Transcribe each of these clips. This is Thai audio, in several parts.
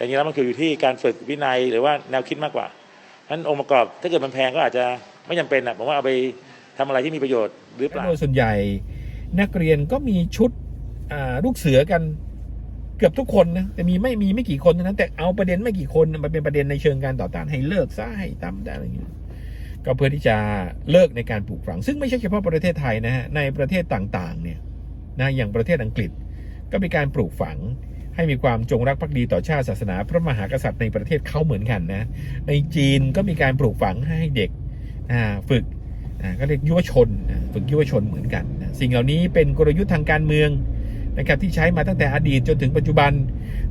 แต่จริงแล้วมันคืออยู่ที่การฝึกวินัยหรือว่าแนวคิดมากกว่าฉะนั้นองค์ประกอบถ้าเกิดมันแพงก็อาจจะไม่จำเป็นอะผมว่าเอาไปทำอะไรที่มีประโยชน์หรือเปล่าโดยส่วนใหญ่นักเรียนก็มีชุดลูกเสือกันเกือบทุกคนนะแต่มีไม่มีไม่กี่คนเท่านั้นแต่เอาประเด็นไม่กี่คนมันเป็นประเด็นในเชิงการต่อต้านให้เลิกซะให้ทำได้อะไรอย่างเงี้ยก็เพื่อที่จะเลิกในการปลูกฝัง ซึ่งไม่ใช่เฉพาะประเทศไทยนะฮะในประเทศต่างๆเนี่ยนะอย่างประเทศอังกฤษก็มีการปลูกฝัง ให้มีความจงรักภักดีต่อชาติศาสนา พระมหากษัตริย์ในประเทศเขาเหมือนกันนะ ในจีนก็มีการปลูกฝังให้เด็กฝึกก็เรียกยุวชนฝึกยุวชนเหมือนกัน สิ่งเหล่านี้เป็นกลยุทธ์ทางการเมืองนะครับที่ใช้มาตั้งแต่อดีตจนถึงปัจจุบัน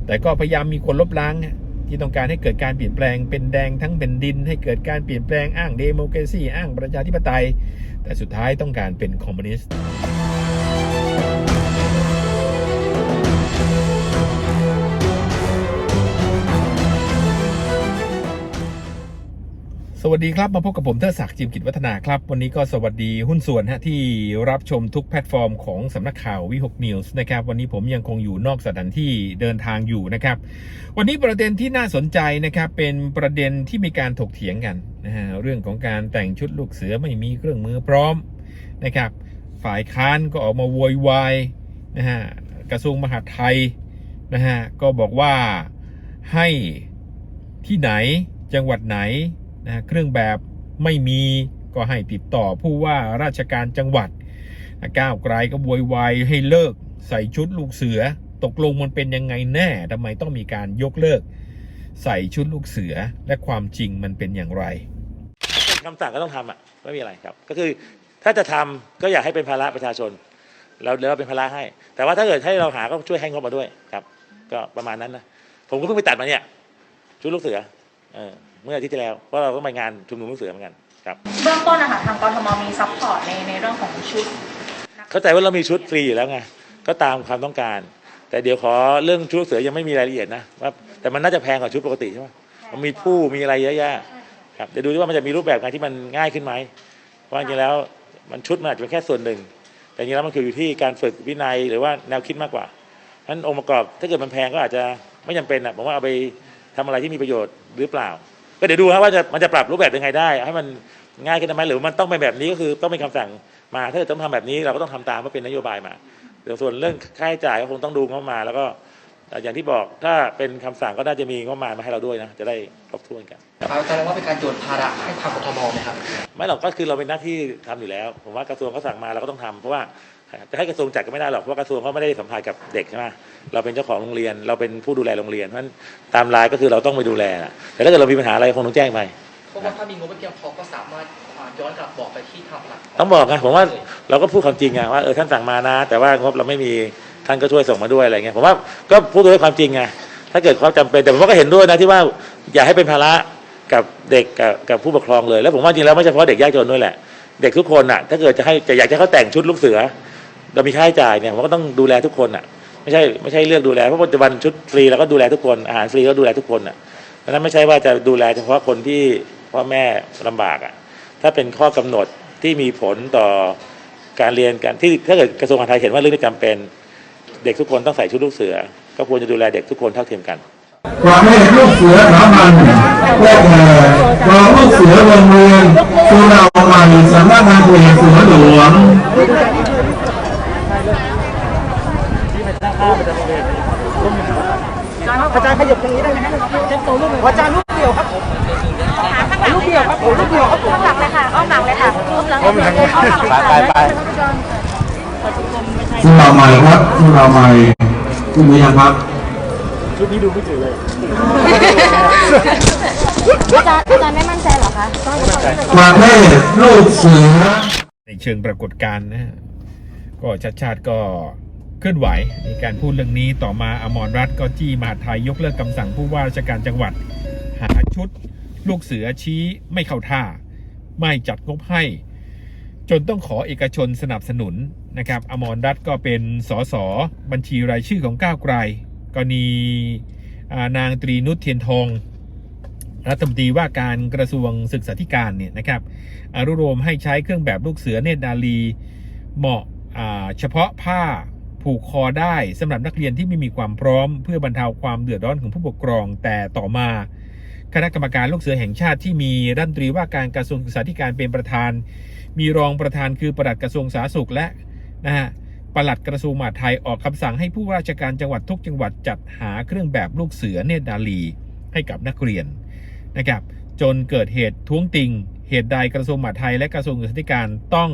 แต่ก็พยายามมีคนลบล้างที่ต้องการให้เกิดการเปลี่ยนแปลงเป็นแดงทั้งเป็นดิน ให้เกิดการเปลี่ยนแปลงอ้างเดโมแครซีอ้างประชาธิปไตย แต่สุดท้ายต้องการเป็นคอมมิวนิสต์ สวัสดีครับ มาพบกับผมเทอศักดิ์จิมกิจวัฒนาครับ วันนี้ก็สวัสดีหุ้นส่วนฮะที่รับชมทุกแพลตฟอร์มของสำนักข่าววิหกนิวส์นะครับ วันนี้ผมยังคงอยู่นอกสถานที่เดินทางอยู่นะครับ วันนี้ประเด็นที่น่าสนใจนะครับ เป็นประเด็นที่มีการถกเถียงกันนะฮะเรื่องของการแต่งชุดลูกเสือไม่มีเครื่องมือพร้อมนะครับ ฝ่ายค้านก็ออกมาโวยวายนะฮะกระทรวงมหาดไทยนะฮะก็บอกว่าให้ที่ไหนจังหวัดไหน นะเครื่องแบบไม่มีก็ให้ติดต่อผู้ว่าราชการจังหวัดนะก้าวไกลก็บวยวายให้เลิกใส่ชุดลูกเสือ ตกลงมันเป็นยังไงแน่ทำไมต้องมีการยกเลิก ใส่ชุดลูกเสือและความจริงมันเป็นอย่างไรคำสั่งก็ต้องทำอะไม่มีอะไรครับ ก็คือถ้าจะทำก็อยากให้เป็นภาระประชาชนเราเดี๋ยวเราเป็นภาระให้ แต่ว่าถ้าเกิดให้เราหาก็ช่วยให้งบมาด้วยครับ ก็ประมาณนั้นนะผมก็เพิ่งไปตัดมาเนี่ยชุดลูกเสือเออ เมื่ออาทิตย์ที่แล้วเพราะเราก็ไปงานชุมนุมลูกเสือเหมือนกันครับเบื้องต้นนะคะทางกทมมีซัพพอร์ตในในเรื่องของชุดเข้าใจว่าเรามีชุดฟรีอยู่แล้วไงก็ตามความต้องการ แต่เดี๋ยวขอเรื่องชุดลูกเสือยังไม่มีรายละเอียดนะว่าแต่มันน่าจะแพงกว่าชุดปกติใช่ไหมมันมีผู้มีอะไรเยอะแยะครับเดี๋ยวดูดิว่ามันจะมีรูปแบบงานที่มันง่ายขึ้นไหมเพราะจริงๆแล้วมันชุดมันอาจจะเป็นแค่ส่วนหนึ่ง แต่จริงๆแล้วมันคืออยู่ที่การฝึกวินัยหรือว่าแนวคิดมากกว่าฉะนั้นองค์ประกอบถ้าเกิดมันแพงก็อาจจะไม่จำเป็นอะผมว่าเอาไปทำอะไรที่มีประโยชน์หรือเปล่า ก็เดี๋ยวดูครับว่าจะมันจะปรับรูปแบบยังไงได้ ให้มันง่ายขึ้นไหมหรือมันต้องเป็นแบบนี้ก็คือต้องเป็นคำสั่งมาถ้าเกิดต้องทำแบบนี้เราก็ต้องทำตามว่าเป็นนโยบายมาเดี๋ยวส่วนเรื่องค่าใช้จ่ายก็คงต้องดูงบประมาณแล้วก็อย่างที่บอกถ้าเป็นคำสั่งก็น่าจะมีงบประมาณมาให้เราด้วยนะจะได้ครบถ้วนกันครับแสดงว่าเป็นการโยนภาระให้ทางกทมไหมครับไม่หรอกก็คือเราเป็นหน้าที่ทำอยู่แล้ว ผมว่ากระทรวงเขาสั่งมาเราก็ต้องทำเพราะว่า จะให้กระทรวงจัดก็ไม่ได้หรอกเพราะว่ากระทรวงเขาไม่ได้สัมพันธ์กับเด็กใช่ไหมเราเป็นเจ้าของโรงเรียน เราเป็นผู้ดูแลโรงเรียนเพราะฉะนั้นตามรายก็คือเราต้องไปดูแลนะแต่ถ้าเกิดเรามีปัญหาอะไรคงต้องแจ้งไปเพราะว่าถ้ามีงบไม่เพียงพอก็สามารถอ่าย้อนกลับบอกไปที่ทางหลักต้องบอกไงผมว่าเราก็พูดความจริงไงว่าเออท่านสั่งมานะ แต่ว่างบเราไม่มีท่านก็ช่วยส่งมาด้วยอะไรเงี้ยผมว่าก็พูดด้วยความจริงไงถ้าเกิดความจำเป็นแต่ผมว่าก็เห็นด้วยนะที่ว่าอย่าให้เป็นภาระกับเด็กกับกับผู้ปกครองเลย แล้วผมว่าจริงแล้วไม่เฉพาะเด็กยากจนด้วยแหละ เด็กทุกคนน่ะถ้าเกิดจะให้จะอยากจะให้เขาแต่งชุดลูกเสือ เรามีค่าใช้จ่ายเนี่ยผมก็ต้องดูแลทุกคนอะไม่ใช่ไม่ใช่เลือกดูแลเพราะปัจจุบันชุดฟรีเราก็ดูแลทุกคนอาหารฟรีก็ดูแลทุกคนอะเพราะนั้นไม่ใช่ว่าจะดูแลเฉพาะคนที่พ่อแม่ลำบากอะถ้าเป็นข้อกำหนดที่มีผลต่อการเรียนการที่ถ้าเกิดกระทรวงมหาดไทยเห็นว่าเรื่องนี้จำเป็น เด็กทุกคนต้องใส่ชุดลูกเสือ ก็ควรจะดูแลเด็กทุกคนเท่าเทียมกันประเภทลูกเสือสามัญได้แก่กองลูกเสือโรงเรียนสุรามันสำนักงานเขตสือหลวง อาจารย์ขยับตรงนี้ได้ไหมครับเช็คตัวรูปหน่อยอาจารย์รูปเดียวครับผมรูปเดียวครับผมรูปเดียวครับผมอ้อมหลังเลยค่ะอ้อมหลังเลยค่ะอ้อมหลังอ้อมหลังอ้อมหลังไปไปสุราใหม่ครับสุราใหม่คุณมียังครับอาจารย์อาจารย์ไม่มั่นใจเหรอคะประเภทลูกเสือในเชิงปรากฏการณ์นะฮะก็ชัดชาติก็ เคลื่อนไหวในการพูดเรื่องนี้ต่อมาอมรรัฐก็จี้มหาไทยยกเลิกคำสั่งผู้ว่าราชการจังหวัด หาชุด ลูกเสือชี้ไม่เข้าท่า ไม่จัดงบให้ จนต้องขอเอกชนสนับสนุนนะครับอมรรัฐก็เป็นสสบัญชีรายชื่อของก้าวไกลกรณีนางตรีนุชเทียนทองรัฐมนตรีว่าการกระทรวงศึกษาธิการเนี่ยนะครับอนุโลมให้ใช้เครื่องแบบลูกเสือเนตรนาลีเหมาะเฉพาะผ้า ผูกคอได้สำหรับนักเรียนที่ไม่มีความพร้อม เพื่อบรรเทาความเดือดร้อนของผู้ปกครอง แต่ต่อมา คณะกรรมการลูกเสือแห่งชาติที่มีรัฐมนตรีว่าการกระทรวงศึกษาธิการเป็นประธาน มีรองประธานคือประหลัดกระทรวงสาธารณสุขและนะฮะปลัดกระทรวงมหาดไทยออกคำสั่งให้ผู้ราชการจังหวัดทุกจังหวัดจัดหาเครื่องแบบลูกเสือเนตรนาลีให้กับนักเรียนนะครับ จนเกิดเหตุท้วงติง เหตุใดกระทรวงมหาดไทยและกระทรวงศึกษาธิการต้อง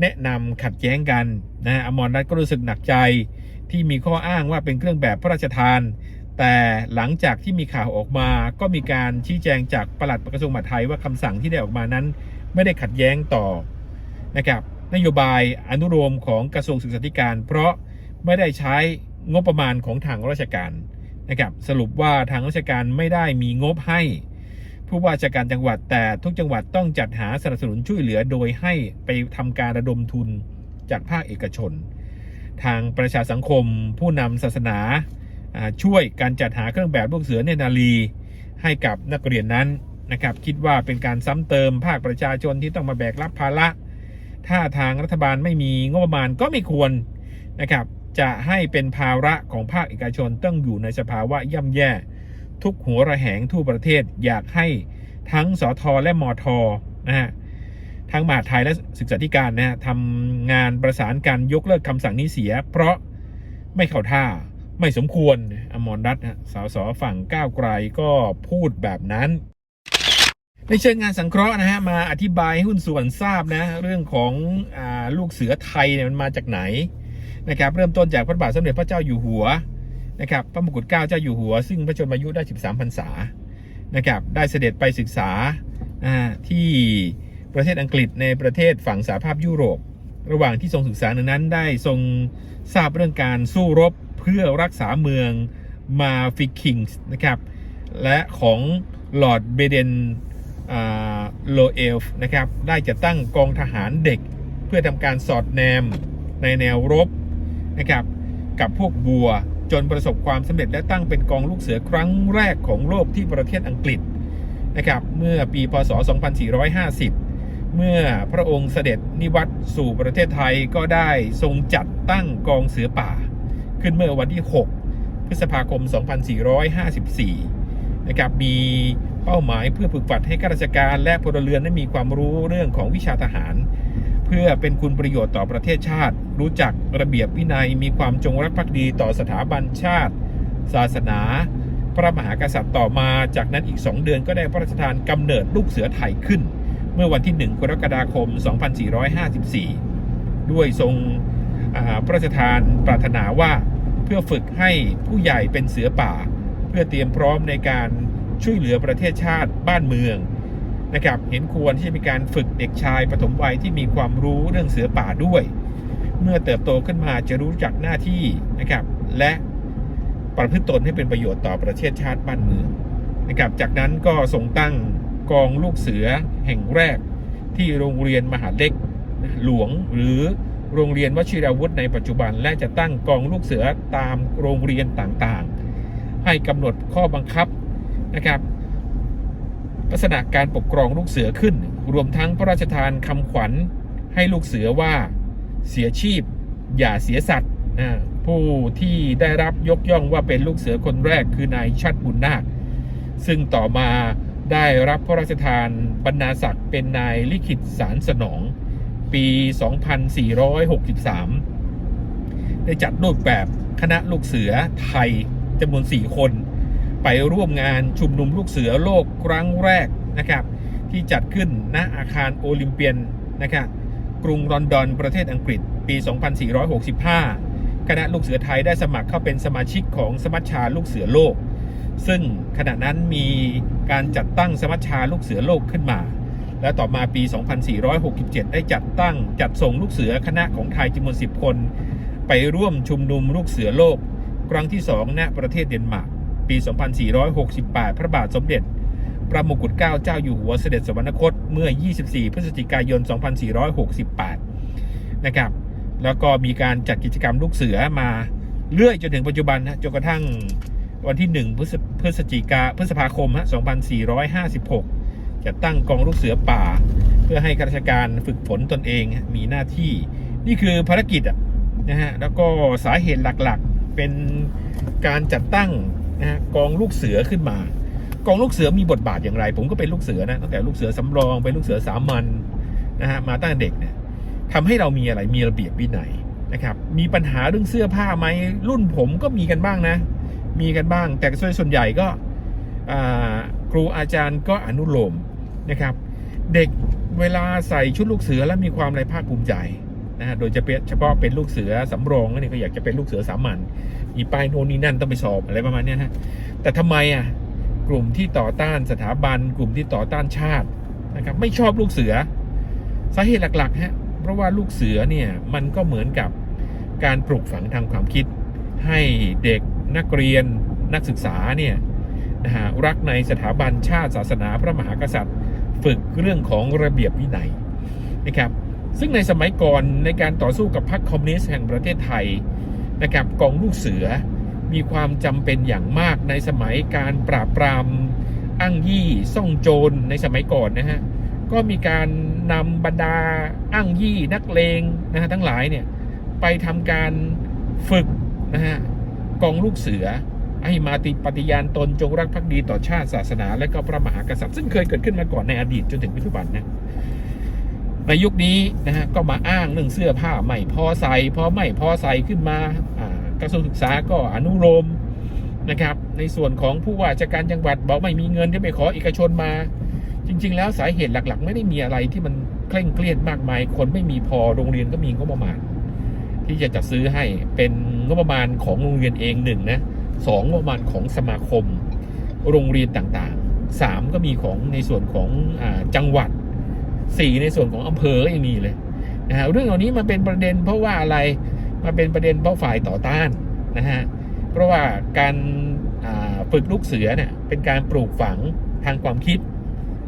แนะนำขัดแย้งกันนะฮะอมรรัตน์ก็รู้สึกหนักใจที่มีข้ออ้างว่าเป็นเครื่องแบบพระราชทาน แต่หลังจากที่มีข่าวออกมาก็มีการชี้แจงจากปลัดกระทรวงมหาดไทยว่าคำสั่งที่ได้ออกมานั้น ไม่ได้ขัดแย้งต่อนะครับนโยบายอนุโลมของกระทรวงศึกษาธิการ เพราะไม่ได้ใช้งบประมาณของทางราชการนะครับสรุปว่าทางราชการไม่ได้มีงบให้ ผู้ว่าราชการจังหวัดแต่ทุกจังหวัดต้องจัดหาสนับสนุนช่วยเหลือโดยให้ไปทำการระดมทุนจากภาคเอกชน ทางประชาสังคม ผู้นำศาสนาช่วยการจัดหาเครื่องแบบลูกเสือเนนาลีให้กับนักเรียนนั้นนะครับ คิดว่าเป็นการซ้ำเติมภาคประชาชนที่ต้องมาแบกรับภาระ ถ้าทางรัฐบาลไม่มีงบประมาณก็ไม่ควรนะครับ จะให้เป็นภาระของภาคเอกชนต้องอยู่ในสภาวะย่ำแย่ ทุกหัวระแหงทั่วประเทศอยากให้ทั้งสทและมทนะฮะทั้งมหาไทยและศึกษาธิการนะฮะทำงานประสานการยกเลิกคำสั่งนี้เสีย เพราะไม่เข้าท่าไม่สมควรอมรรัตน์ฮะสสฝั่งก้าวไกลก็พูดแบบนั้น ในเชิงงานสังเคราะห์นะฮะมาอธิบายให้หุ้นส่วนทราบนะเรื่องของอลูกเสือไทยเนี่ยมันมาจากไหนนะครับเริ่มต้นจากพระบาทสมเด็จพระเจ้าอยู่หัว นะครับพระมกุฎเกล้าเจ้าอยู่หัว ซึ่งพระชนมายุได้ 13พรรษานะครับได้เสด็จไปศึกษาที่ประเทศอังกฤษในประเทศฝั่งสหภาพยุโรป ระหว่างที่ทรงศึกษานนั้นได้ทรงทราบเรื่องการสู้รบเพื่อรักษาเมืองมาฟิคิงส์นะครับและของลอร์ดเบเดนโลเอลฟ์นะครับได้จะตั้งกองทหารเด็กเพื่อทำการสอดแนมในแนวรบนะครับกับพวกบัว จนประสบความสำเร็จและตั้งเป็นกองลูกเสือครั้งแรกของโลกที่ประเทศอังกฤษนะครับเมื่อปีพศ 2450 เมื่อพระองค์เสด็จนิวัตสู่ประเทศไทยก็ได้ทรงจัดตั้งกองเสือป่า ขึ้นเมื่อวันที่ 6 พฤษภาคม 2454 นะครับมีเป้าหมายเพื่อฝึกฝัดให้ข้าราชการและพลเรือนได้มีความรู้เรื่องของวิชาทหาร เพื่อเป็นคุณประโยชน์ต่อประเทศชาติ รู้จักระเบียบวินัย มีความจงรักภักดีต่อสถาบันชาติ ศาสนา พระมหากษัตริย์ต่อมาจากนั้นอีก 2 เดือนก็ได้พระราชทานกำเนิดลูกเสือไทยขึ้น เมื่อวันที่ 1 กรกฎาคม 2454 ด้วยทรงพระราชทานปรารถนาว่าเพื่อฝึกให้ผู้ใหญ่เป็นเสือป่า เพื่อเตรียมพร้อมในการช่วยเหลือประเทศชาติบ้านเมือง นะครับเห็นควรที่จะมีการฝึกเด็กชายปฐมวัยที่มีความรู้เรื่องเสือป่าด้วย เมื่อเติบโตขึ้นมาจะรู้จักหน้าที่นะครับ และประพฤติตนให้เป็นประโยชน์ต่อประเทศชาติบ้านเมืองนะครับจากนั้นก็ทรงตั้งกองลูกเสือแห่งแรก ที่โรงเรียนมหาเล็กหลวงหรือโรงเรียนวชิราวุธในปัจจุบัน และจะตั้งกองลูกเสือตามโรงเรียนต่างๆ ให้กำหนดข้อบังคับนะครับ ลักษณะการปกครองลูกเสือขึ้น รวมทั้งพระราชทานคำขวัญให้ลูกเสือว่าเสียชีพ อย่าเสียสัตว์ผู้ที่ได้รับยกย่องว่าเป็นลูกเสือคนแรกคือนายชัดบุญนาค ซึ่งต่อมาได้รับพระราชทานบรรณาศักดิ์เป็นนายลิขิตสารสนอง ปี 2463 ได้จัดรูปแบบคณะลูกเสือไทยจำนวน 4 คน ไปร่วมงานชุมนุมลูกเสือโลกครั้งแรกนะครับ ที่จัดขึ้นณอาคารโอลิมเปียนนะครับกรุงลอนดอนประเทศอังกฤษ ปี 2465 คณะลูกเสือไทยได้สมัครเข้าเป็นสมาชิกของสมัชชาลูกเสือโลก ซึ่งขณะนั้นมีการจัดตั้งสมัชชาลูกเสือโลกขึ้นมา และต่อมาปี 2467 ได้จัดตั้งจัดส่งลูกเสือคณะของไทยจำนวน 10 คน ไปร่วมชุมนุมลูกเสือโลก ครั้งที่ 2 ณ ประเทศเดนมาร์ก ปี 2468 พระบาทสมเด็จ พระมงกุฎเกล้าเจ้าอยู่หัวเสด็จสวรรคตเมื่อ 24 พฤศจิกายน 2468 นะครับ แล้วก็มีการจัดกิจกรรมลูกเสือมาเรื่อยจนถึงปัจจุบันนะจนกระทั่งวันที่ 1 พฤศจิกาพฤษภาคมฮะ2456 จะตั้งกองลูกเสือป่า เพื่อให้ข้าราชการฝึกฝนตนเองมีหน้าที่ นี่คือภารกิจนะฮะแล้วก็สาเหตุหลักๆ เป็นการจัดตั้ง นะฮะกองลูกเสือขึ้นมา กองลูกเสือมีบทบาทอย่างไร ผมก็เป็นลูกเสือนะตั้งแต่ลูกเสือสำรองเป็นลูกเสือสามัญนะฮะมาตั้งแต่เด็กเนี่ยทำให้เรามีอะไรมีระเบียบวินัยนะครับ มีปัญหาเรื่องเสื้อผ้าไหมรุ่นผมก็มีกันบ้างนะ มีกันบ้าง แต่ส่วนใหญ่ก็ครูอาจารย์ก็อนุโลมนะครับ เด็กเวลาใส่ชุดลูกเสือแล้วมีความอะไรภาคภูมิใจ นะฮะโดยจะเฉพาะเป็นลูกเสือสำรองนี่ก็อยากจะเป็นลูกเสือสามัญมีป้ายโน่นนี่นั่นต้องไปสอบอะไรประมาณนี้ฮะแต่ทำไมอะกลุ่มที่ต่อต้านสถาบัน กลุ่มที่ต่อต้านชาตินะครับไม่ชอบลูกเสือ สาเหตุหลักๆฮะเพราะว่าลูกเสือเนี่ยมันก็เหมือนกับการปลูกฝังทางความคิด ให้เด็กนักเรียนนักศึกษาเนี่ยนะฮะรักในสถาบันชาติศาสนาพระมหากษัตริย์ ฝึกเรื่องของระเบียบวินัยนะครับ ซึ่งในสมัยก่อนในการต่อสู้กับพรรคคอมมิวนิสต์แห่งประเทศไทยนะครับกองลูกเสือมีความจำเป็นอย่างมากในสมัยการปราบปรามอ้างยี่ซ่องโจรในสมัยก่อนนะฮะก็มีการนำบรรดาอ้างยี่นักเลงนะฮะทั้งหลายเนี่ยไปทำการฝึกนะฮะกองลูกเสือให้มาติปฏิญาณตนจงรักภักดีต่อชาติศาสนา และก็พระมหากษัตริย์ซึ่งเคยเกิดขึ้นมาก่อนในอดีตจนถึงปัจจุบันนะ ในยุคนี้นะฮะก็มาอ้างเรื่องเสื้อผ้าไม่พอใส่พอไม่พอใส่ขึ้นมากระทรวงศึกษาก็อนุโลมนะครับ ในส่วนของผู้ว่าราชการจังหวัดบอกไม่มีเงินที่ไปขอเอกชนมา จริง ๆ แล้วสาเหตุหลักๆ ไม่ได้มีอะไรที่มันเคร่งเครียดมากมาย คนไม่มีพอโรงเรียนก็มีงบประมาณ ที่จะจัดซื้อให้เป็นงบประมาณของโรงเรียนเองหนึ่งนะสองงบประมาณของสมาคม โรงเรียนต่างๆสามก็มีของในส่วนของอจังหวัด สีในส่วนของอำเภอก็ยังมีเลยนะฮะเรื่องเหล่านี้มันเป็นประเด็นเพราะว่าอะไรมันเป็นประเด็นเพราะฝ่ายต่อต้านนะฮะเพราะว่าการฝึกลูกเสือเนี่ยเป็นการปลูกฝังทางความคิด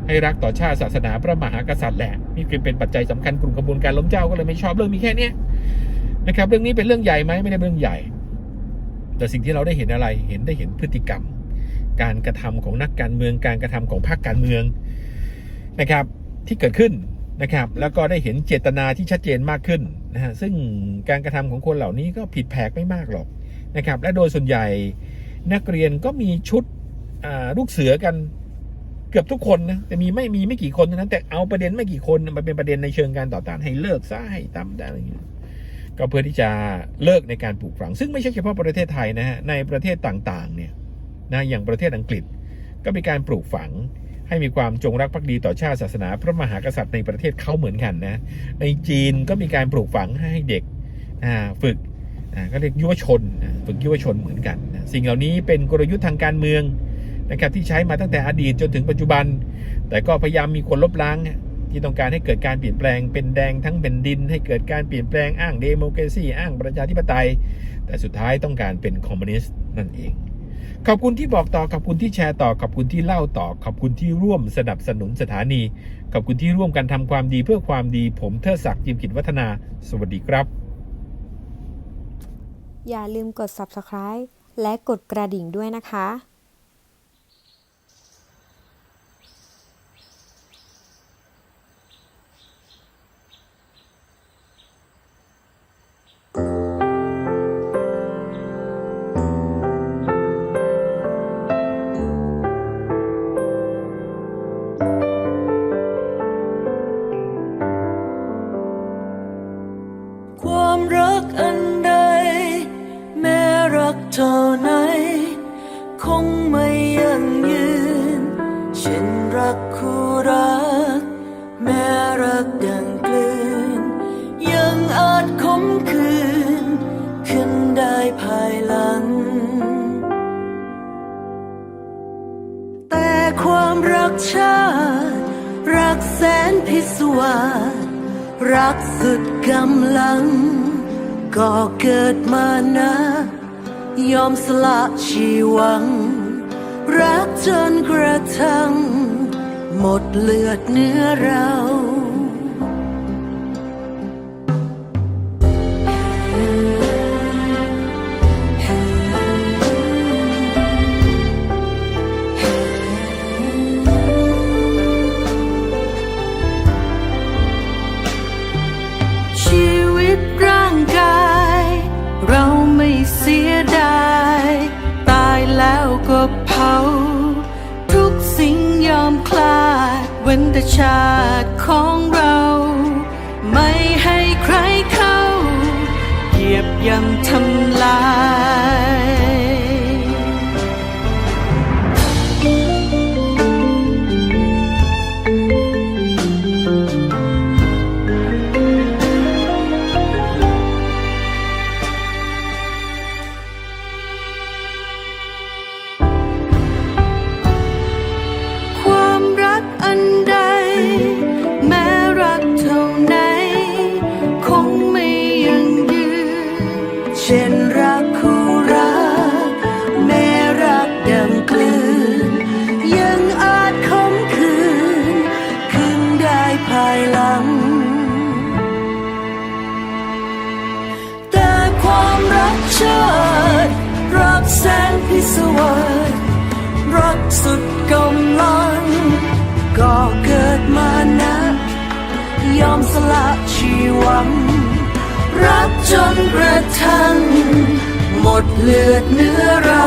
ให้รักต่อชาติศาสนาพระมหากษัตริย์แหละนี่คือเป็นปัจจัยสำคัญกลุ่มกระบวนการล้มเจ้าก็เลยไม่ชอบเรื่องมีแค่เนี้ยนะครับเรื่องนี้เป็นเรื่องใหญ่ไหมไม่ได้เป็นเรื่องใหญ่ แต่สิ่งที่เราได้เห็นอะไรเห็นได้เห็นพฤติกรรม การกระทำของนักการเมืองการกระทำของพรรคการเมืองนะครับ ที่เกิดขึ้นนะครับ แล้วก็ได้เห็นเจตนาที่ชัดเจนมากขึ้นนะฮะซึ่งการกระทำของคนเหล่านี้ก็ผิดแผกไม่มากหรอกนะครับ และโดยส่วนใหญ่นักเรียนก็มีชุดอ่าลูกเสือกันเกือบทุกคนนะแต่มีไม่มีไม่กี่คนเท่านั้นแต่เอาประเด็นไม่กี่คนมันเป็นประเด็นในเชิงการต่อต้านให้เลิกซะให้ตำได้อะไรอย่างเงี้ยก็เพื่อที่จะเลิกในการปลูกฝัง ซึ่งไม่ใช่เฉพาะประเทศไทยนะฮะในประเทศต่างๆเนี่ยนะอย่างประเทศอังกฤษก็มีการปลูกฝัง ให้มีความจงรักภักดีต่อชาติศาสนา พระมหากษัตริย์ในประเทศเขาเหมือนกันนะ ในจีนก็มีการปลูกฝังให้เด็กฝึกก็เรียกยุวชนฝึกยุวชนเหมือนกัน สิ่งเหล่านี้เป็นกลยุทธ์ทางการเมืองนะครับที่ใช้มาตั้งแต่อดีตจนถึงปัจจุบัน แต่ก็พยายามมีคนลบล้างที่ต้องการให้เกิดการเปลี่ยนแปลงเป็นแดงทั้งเป็นดิน ให้เกิดการเปลี่ยนแปลงอ้างเดโมแครซีอ้างประชาธิปไตย แต่สุดท้ายต้องการเป็นคอมมิวนิสต์นั่นเอง ขอบคุณที่บอกต่อ ขอบคุณที่แชร์ต่อ ขอบคุณที่เล่าต่อ ขอบคุณที่ร่วมสนับสนุนสถานี ขอบคุณที่ร่วมกันทำความดีเพื่อความดี ผมเทิดศักดิ์จิมกิจวัฒนา สวัสดีครับ อย่าลืมกด subscribe และกดกระดิ่งด้วยนะคะ รักเท่าไหน คงไม่ยั่งยืนเช่นรักคู่รัก แม้รักดังกลืน ยังอาจคมคืน ขึ้นได้ภายหลัง แต่ความรักชาติรักแสนพิศวาสรักสุดกำลัง ก็เกิดมานะ ยอมสละชีวัง รักจนกระทั่ง หมดเลือดเนื้อเรา ว้นแต่ชาติของเรา ไม่ให้ใครเข้า เหยียบย่ำทำลาย วัรักจนกระทั่งหมดเลือดเนื้อเรา